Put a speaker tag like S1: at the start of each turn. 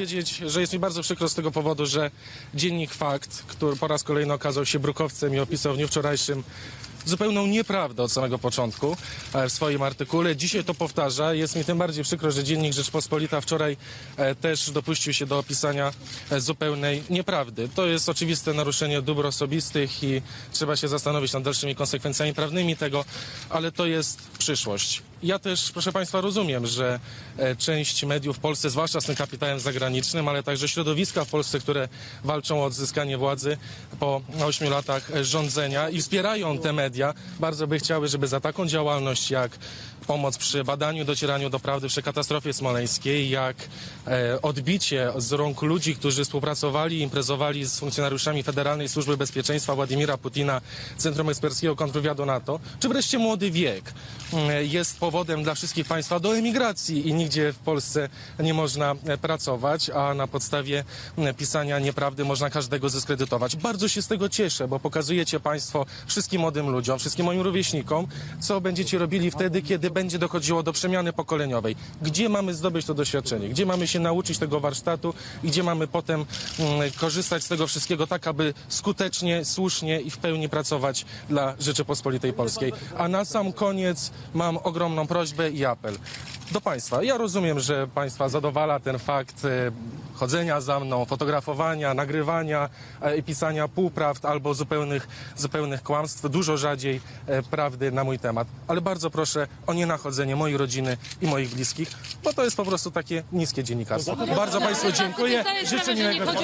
S1: powiedzieć, że jest mi bardzo przykro z tego powodu, że dziennik Fakt, który po raz kolejny okazał się brukowcem i opisał w dniu wczorajszym zupełną nieprawdę od samego początku e, w swoim artykule. Dzisiaj to powtarza. Jest mi tym bardziej przykro, że dziennik Rzeczpospolita wczoraj e, też dopuścił się do opisania e, zupełnej nieprawdy. To jest oczywiste naruszenie dóbr osobistych i trzeba się zastanowić nad dalszymi konsekwencjami prawnymi tego, ale to jest przyszłość. Ja też, proszę Państwa, rozumiem, że e, część mediów w Polsce, zwłaszcza z tym kapitałem zagranicznym, ale także środowiska w Polsce, które walczą o odzyskanie władzy po ośmiu latach e, rządzenia i wspierają te media, bardzo by chciały, żeby za taką działalność jak pomoc przy badaniu, docieraniu do prawdy przy katastrofie smoleńskiej, jak e, odbicie z rąk ludzi, którzy współpracowali imprezowali z funkcjonariuszami Federalnej Służby Bezpieczeństwa Władimira Putina, Centrum Eksperckiego Kontrwywiadu NATO, czy wreszcie młody wiek jest powodem dla wszystkich państwa do emigracji i nigdzie w Polsce nie można e, pracować, a na podstawie pisania nieprawdy można każdego zdyskredytować. Bardzo się z tego cieszę, bo pokazujecie państwo wszystkim młodym ludziom, wszystkim moim rówieśnikom, co będziecie robili wtedy, kiedy będzie dochodziło do przemiany pokoleniowej. Gdzie mamy zdobyć to doświadczenie? Gdzie mamy się nauczyć tego warsztatu? i Gdzie mamy potem korzystać z tego wszystkiego tak, aby skutecznie, słusznie i w pełni pracować dla Rzeczypospolitej Polskiej? A na sam koniec mam ogromną prośbę i apel do Państwa. Ja rozumiem, że Państwa zadowala ten fakt e, chodzenia za mną, fotografowania, nagrywania e, i pisania półprawd albo zupełnych, zupełnych kłamstw, dużo rzadziej e, prawdy na mój temat. Ale bardzo proszę o nienachodzenie mojej rodziny i moich bliskich, bo to jest po prostu takie niskie dziennikarstwo. Bardzo Państwu dziękuję. Życzę miłego